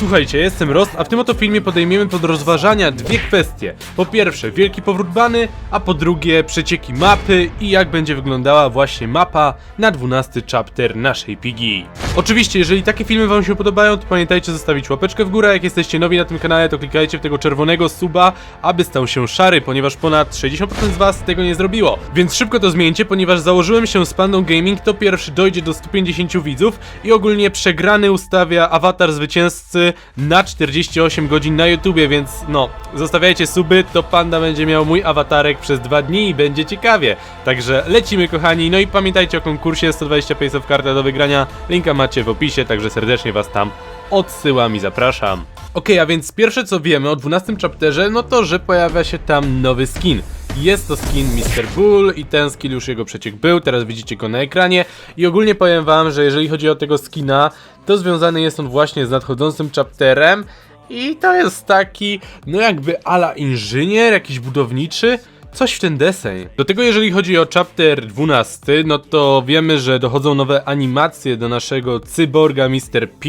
Słuchajcie, jestem Rost, a w tym oto filmie podejmiemy pod rozważania dwie kwestie. Po pierwsze, wielki powrót bany, a po drugie, przecieki mapy i jak będzie wyglądała właśnie mapa na 12 chapter naszej pigi. Oczywiście, jeżeli takie filmy wam się podobają, to pamiętajcie zostawić łapeczkę w górę, jak jesteście nowi na tym kanale, to klikajcie w tego czerwonego suba, aby stał się szary, ponieważ ponad 60% z was tego nie zrobiło. Więc szybko to zmieńcie, ponieważ założyłem się z Pandą Gaming, to pierwszy dojdzie do 150 widzów i ogólnie przegrany ustawia awatar zwycięzcy na 48 godzin na YouTubie, więc no, zostawiajcie suby, to Panda będzie miał mój awatarek przez dwa dni i będzie ciekawie. Także lecimy kochani, no i pamiętajcie o konkursie 120 of karta do wygrania, linka macie w opisie, także serdecznie was tam odsyłam i zapraszam. Okej, a więc pierwsze co wiemy o 12 chapterze, no to, że pojawia się tam nowy skin. Jest to skin Mr. Bull i ten skin już jego przeciek był, teraz widzicie go na ekranie i ogólnie powiem wam, że jeżeli chodzi o tego skina, to związany jest on właśnie z nadchodzącym chapterem i to jest taki, no jakby ala inżynier, jakiś budowniczy, Coś w ten deseń. Do tego jeżeli chodzi o chapter 12, no to wiemy, że dochodzą nowe animacje do naszego cyborga Mr. P.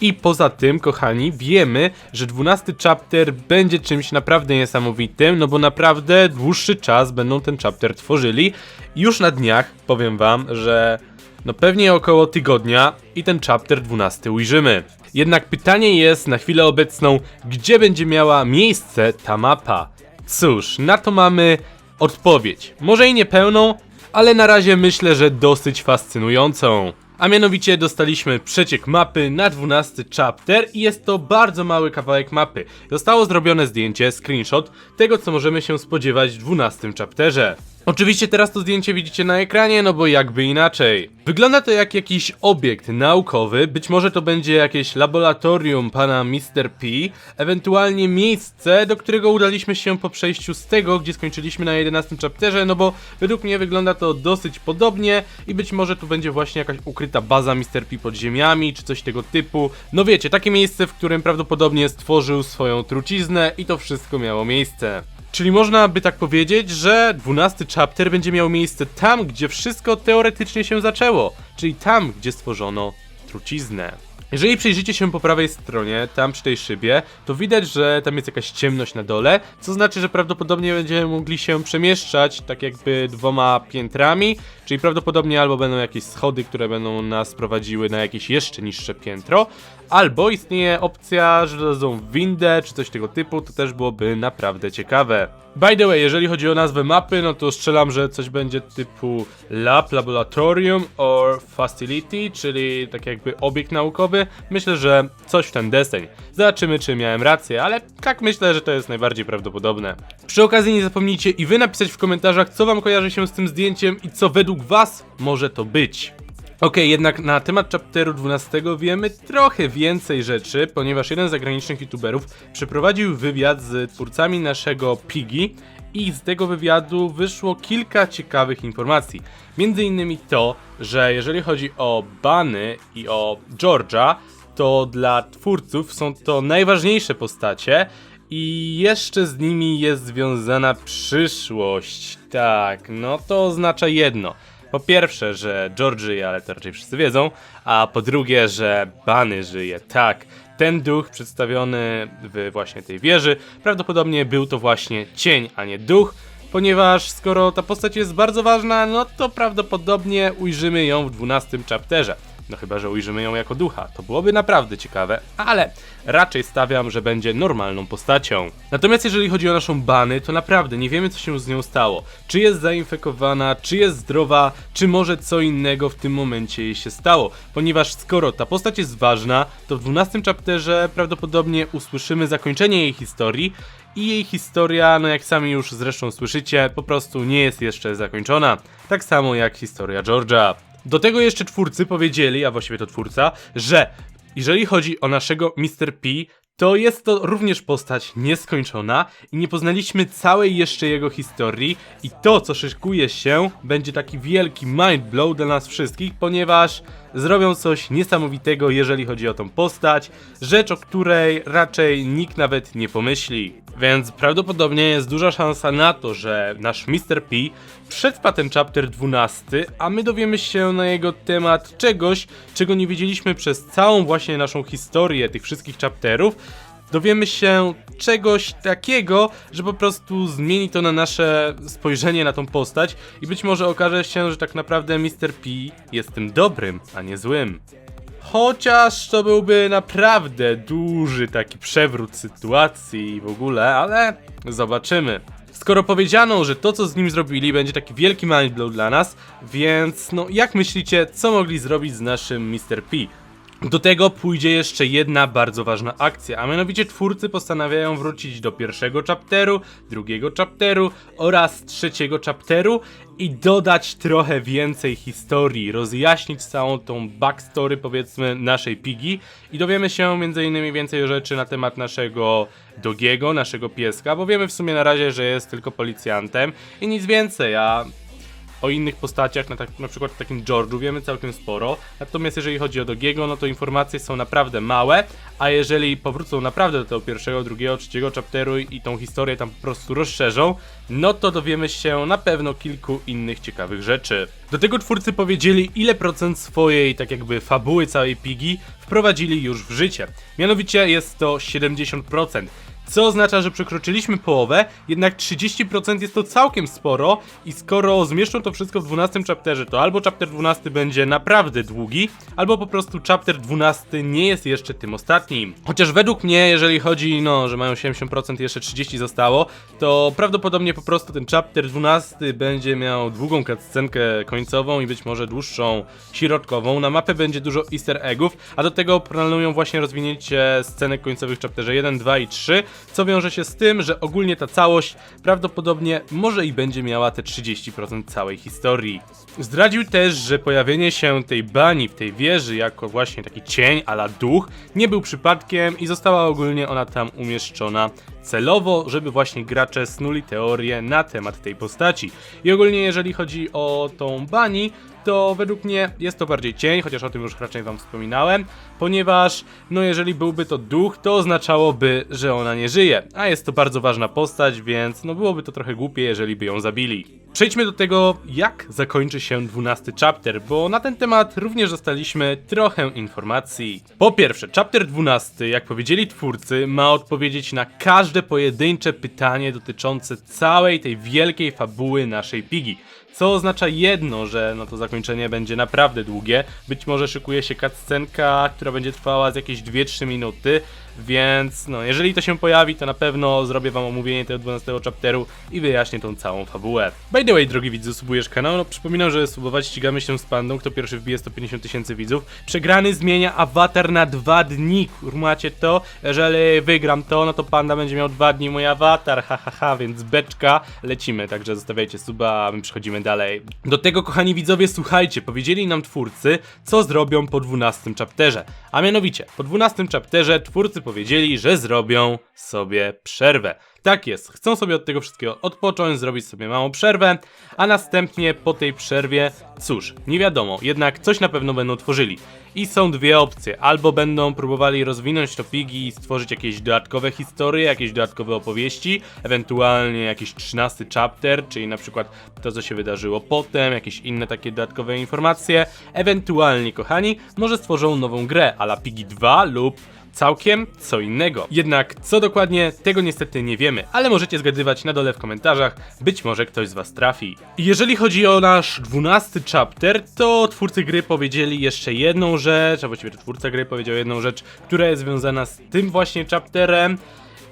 I poza tym, kochani, wiemy, że 12 chapter będzie czymś naprawdę niesamowitym, no bo naprawdę dłuższy czas będą ten chapter tworzyli. Już na dniach powiem wam, że no pewnie około tygodnia i ten chapter 12 ujrzymy. Jednak pytanie jest na chwilę obecną, gdzie będzie miała miejsce ta mapa? Cóż, na to mamy odpowiedź. Może i niepełną, ale na razie myślę, że dosyć fascynującą. A mianowicie dostaliśmy przeciek mapy na 12 chapter i jest to bardzo mały kawałek mapy. Zostało zrobione zdjęcie, screenshot tego co możemy się spodziewać w 12 chapterze. Oczywiście teraz to zdjęcie widzicie na ekranie, no bo jakby inaczej. Wygląda to jak jakiś obiekt naukowy, być może to będzie jakieś laboratorium pana Mr. P, ewentualnie miejsce, do którego udaliśmy się po przejściu z tego, gdzie skończyliśmy na 11 chapterze, no bo według mnie wygląda to dosyć podobnie i być może tu będzie właśnie jakaś ukryta baza Mr. P pod ziemiami, czy coś tego typu. No wiecie, takie miejsce, w którym prawdopodobnie stworzył swoją truciznę i to wszystko miało miejsce. Czyli można by tak powiedzieć, że 12 chapter będzie miał miejsce tam, gdzie wszystko teoretycznie się zaczęło, czyli tam, gdzie stworzono truciznę. Jeżeli przyjrzycie się po prawej stronie, tam przy tej szybie, to widać, że tam jest jakaś ciemność na dole, co znaczy, że prawdopodobnie będziemy mogli się przemieszczać tak jakby dwoma piętrami, czyli prawdopodobnie albo będą jakieś schody, które będą nas prowadziły na jakieś jeszcze niższe piętro, albo istnieje opcja, że dadzą windę czy coś tego typu, to też byłoby naprawdę ciekawe. By the way, jeżeli chodzi o nazwę mapy, no to strzelam, że coś będzie typu lab, laboratorium or facility, czyli tak jakby obiekt naukowy. Myślę, że coś w ten deseń. Zobaczymy, czy miałem rację, ale tak myślę, że to jest najbardziej prawdopodobne. Przy okazji nie zapomnijcie i wy napisać w komentarzach, co wam kojarzy się z tym zdjęciem i co według was może to być. Okej, jednak na temat chapteru 12 wiemy trochę więcej rzeczy, ponieważ jeden z zagranicznych youtuberów przeprowadził wywiad z twórcami naszego Pigi i z tego wywiadu wyszło kilka ciekawych informacji. Między innymi to, że jeżeli chodzi o Bany i o George'a, to dla twórców są to najważniejsze postacie i jeszcze z nimi jest związana przyszłość. Tak, no to oznacza jedno. Po pierwsze, że George żyje, ale to raczej wszyscy wiedzą, a po drugie, że Bany żyje. Tak, ten duch przedstawiony w właśnie tej wieży, prawdopodobnie był to właśnie cień, a nie duch, ponieważ skoro ta postać jest bardzo ważna, no to prawdopodobnie ujrzymy ją w 12 chapterze. No chyba, że ujrzymy ją jako ducha. To byłoby naprawdę ciekawe, ale raczej stawiam, że będzie normalną postacią. Natomiast jeżeli chodzi o naszą Bany, to naprawdę nie wiemy, co się z nią stało. Czy jest zainfekowana, czy jest zdrowa, czy może co innego w tym momencie jej się stało. Ponieważ skoro ta postać jest ważna, to w 12 chapterze prawdopodobnie usłyszymy zakończenie jej historii i jej historia, no jak sami już zresztą słyszycie, po prostu nie jest jeszcze zakończona. Tak samo jak historia George'a. Do tego jeszcze twórcy powiedzieli, a właściwie to twórca, że jeżeli chodzi o naszego Mr. P, to jest to również postać nieskończona i nie poznaliśmy całej jeszcze jego historii i to, co szykuje się, będzie taki wielki mind blow dla nas wszystkich, ponieważ zrobią coś niesamowitego, jeżeli chodzi o tą postać, rzecz, o której raczej nikt nawet nie pomyśli. Więc prawdopodobnie jest duża szansa na to, że nasz Mr. P przetrwa ten chapter 12, a my dowiemy się na jego temat czegoś, czego nie wiedzieliśmy przez całą właśnie naszą historię tych wszystkich chapterów. Dowiemy się czegoś takiego, że po prostu zmieni to na nasze spojrzenie na tą postać i być może okaże się, że tak naprawdę Mr. P jest tym dobrym, a nie złym. Chociaż to byłby naprawdę duży taki przewrót sytuacji w ogóle, ale zobaczymy. Skoro powiedziano, że to co z nim zrobili będzie taki wielki mindblow dla nas, więc no jak myślicie, co mogli zrobić z naszym Mr. P? Do tego pójdzie jeszcze jedna bardzo ważna akcja, a mianowicie twórcy postanawiają wrócić do pierwszego chapteru, drugiego chapteru oraz trzeciego chapteru i dodać trochę więcej historii, rozjaśnić całą tą backstory powiedzmy naszej Pigi i dowiemy się m.in. więcej rzeczy na temat naszego Dogiego, naszego pieska, bo wiemy w sumie na razie, że jest tylko policjantem i nic więcej, a o innych postaciach, na, tak, na przykład takim George'u wiemy całkiem sporo, natomiast jeżeli chodzi o Dogiego, no to informacje są naprawdę małe, a jeżeli powrócą naprawdę do tego pierwszego, drugiego, trzeciego chapteru i tą historię tam po prostu rozszerzą, no to dowiemy się na pewno kilku innych ciekawych rzeczy. Do tego twórcy powiedzieli, ile procent swojej, tak jakby fabuły całej Pigi wprowadzili już w życie. Mianowicie jest to 70%. Co oznacza, że przekroczyliśmy połowę, jednak 30% jest to całkiem sporo i skoro zmieszczą to wszystko w 12 chapterze, to albo chapter 12 będzie naprawdę długi, albo po prostu chapter 12 nie jest jeszcze tym ostatnim. Chociaż według mnie, jeżeli chodzi, no, że mają 70%, jeszcze 30 zostało, to prawdopodobnie po prostu ten chapter 12 będzie miał długą cutscenkę końcową i być może dłuższą środkową. Na mapę będzie dużo easter eggów, a do tego planują właśnie rozwinięcie scenek końcowych w chapterze 1, 2 i 3, co wiąże się z tym, że ogólnie ta całość prawdopodobnie może i będzie miała te 30% całej historii. Zdradził też, że pojawienie się tej bani w tej wieży jako właśnie taki cień ala duch nie był przypadkiem i została ogólnie ona tam umieszczona celowo, żeby właśnie gracze snuli teorię na temat tej postaci. I ogólnie jeżeli chodzi o tą bani, to według mnie jest to bardziej cień, chociaż o tym już raczej wam wspominałem, ponieważ no jeżeli byłby to duch, to oznaczałoby, że ona nie żyje, a jest to bardzo ważna postać, więc no byłoby to trochę głupie, jeżeli by ją zabili. Przejdźmy do tego, jak zakończy się 12 chapter, bo na ten temat również dostaliśmy trochę informacji. Po pierwsze, chapter 12, jak powiedzieli twórcy, ma odpowiedzieć na każde pojedyncze pytanie dotyczące całej tej wielkiej fabuły naszej Pigi. Co oznacza jedno, że no to zakończenie będzie naprawdę długie. Być może szykuje się cutscenka, która będzie trwała z jakieś 2-3 minuty, więc no jeżeli to się pojawi, to na pewno zrobię wam omówienie tego 12 chapteru i wyjaśnię tą całą fabułę. By the way, drogi widzu, subujesz kanał? No przypominam, że subować ścigamy się z pandą, kto pierwszy wbije 150 tysięcy widzów. Przegrany zmienia awatar na dwa dni, kurmacie to? Jeżeli wygram to, no to panda będzie miał dwa dni mój awatar, ha ha ha, więc beczka, lecimy, także zostawiajcie suba, a my przechodzimy dalej. Do tego, kochani widzowie, słuchajcie, powiedzieli nam twórcy, co zrobią po 12 chapterze. A mianowicie, po 12 chapterze twórcy powiedzieli, że zrobią sobie przerwę. Tak jest, chcą sobie od tego wszystkiego odpocząć, zrobić sobie małą przerwę, a następnie po tej przerwie, cóż, nie wiadomo, jednak coś na pewno będą tworzyli. I są dwie opcje, albo będą próbowali rozwinąć to pigi i stworzyć jakieś dodatkowe historie, jakieś dodatkowe opowieści, ewentualnie jakiś 13 chapter, czyli na przykład to, co się wydarzyło potem, jakieś inne takie dodatkowe informacje, ewentualnie, kochani, może stworzą nową grę, a la Pigi 2 lub całkiem co innego. Jednak co dokładnie, tego niestety nie wiemy, ale możecie zgadywać na dole w komentarzach, być może ktoś z was trafi. Jeżeli chodzi o nasz 12 chapter, to twórcy gry powiedzieli jeszcze jedną rzecz, a właściwie twórca gry powiedział jedną rzecz, która jest związana z tym właśnie chapterem,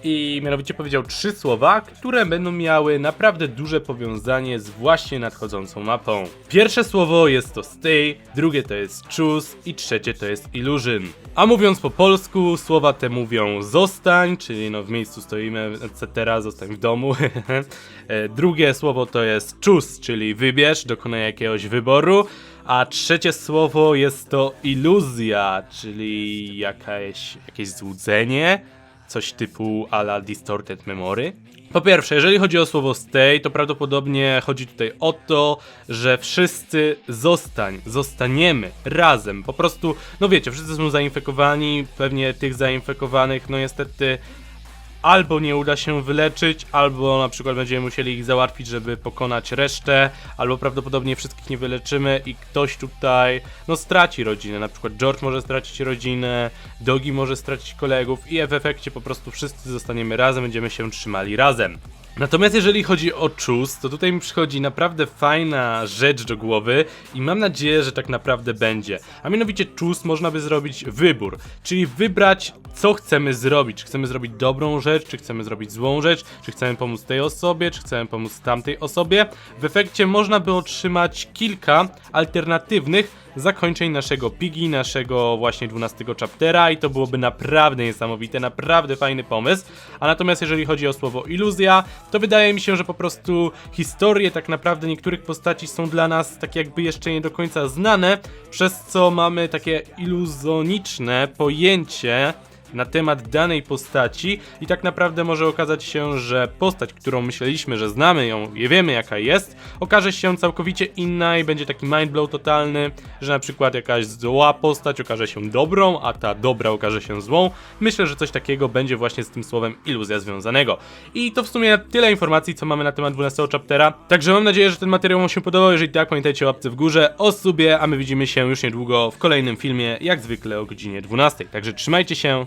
i mianowicie powiedział trzy słowa, które będą miały naprawdę duże powiązanie z właśnie nadchodzącą mapą. Pierwsze słowo jest to stay, drugie to jest choose i trzecie to jest illusion. A mówiąc po polsku, słowa te mówią zostań, czyli no w miejscu stoimy, etc., zostań w domu. E, drugie słowo to jest choose, czyli wybierz, dokonaj jakiegoś wyboru. A trzecie słowo jest to iluzja, czyli jakaś, jakieś złudzenie coś typu ala distorted memory. Po pierwsze, jeżeli chodzi o słowo stay, to prawdopodobnie chodzi tutaj o to, że wszyscy zostań, zostaniemy razem. Po prostu, no wiecie, wszyscy są zainfekowani, pewnie tych zainfekowanych, no niestety albo nie uda się wyleczyć, albo na przykład będziemy musieli ich załatwić, żeby pokonać resztę, albo prawdopodobnie wszystkich nie wyleczymy i ktoś tutaj no straci rodzinę, na przykład George może stracić rodzinę, Dogi może stracić kolegów i w efekcie po prostu wszyscy zostaniemy razem, będziemy się trzymali razem. Natomiast jeżeli chodzi o Choose, to tutaj mi przychodzi naprawdę fajna rzecz do głowy i mam nadzieję, że tak naprawdę będzie. A mianowicie Choose można by zrobić wybór, czyli wybrać co chcemy zrobić. Czy chcemy zrobić dobrą rzecz, czy chcemy zrobić złą rzecz, czy chcemy pomóc tej osobie, czy chcemy pomóc tamtej osobie. W efekcie można by otrzymać kilka alternatywnych zakończeń naszego Pigi, naszego właśnie 12 chaptera i to byłoby naprawdę niesamowite, naprawdę fajny pomysł. A natomiast jeżeli chodzi o słowo iluzja, to wydaje mi się, że po prostu historie tak naprawdę niektórych postaci są dla nas tak jakby jeszcze nie do końca znane, przez co mamy takie iluzoniczne pojęcie na temat danej postaci i tak naprawdę może okazać się, że postać, którą myśleliśmy, że znamy ją i wiemy jaka jest, okaże się całkowicie inna i będzie taki mindblow totalny, że na przykład jakaś zła postać okaże się dobrą, a ta dobra okaże się złą. Myślę, że coś takiego będzie właśnie z tym słowem iluzja związanego. I to w sumie tyle informacji, co mamy na temat 12 chaptera. Także mam nadzieję, że ten materiał Wam się podobał. Jeżeli tak, pamiętajcie o łapce w górze, o subie, a my widzimy się już niedługo w kolejnym filmie, jak zwykle o godzinie 12. Także trzymajcie się,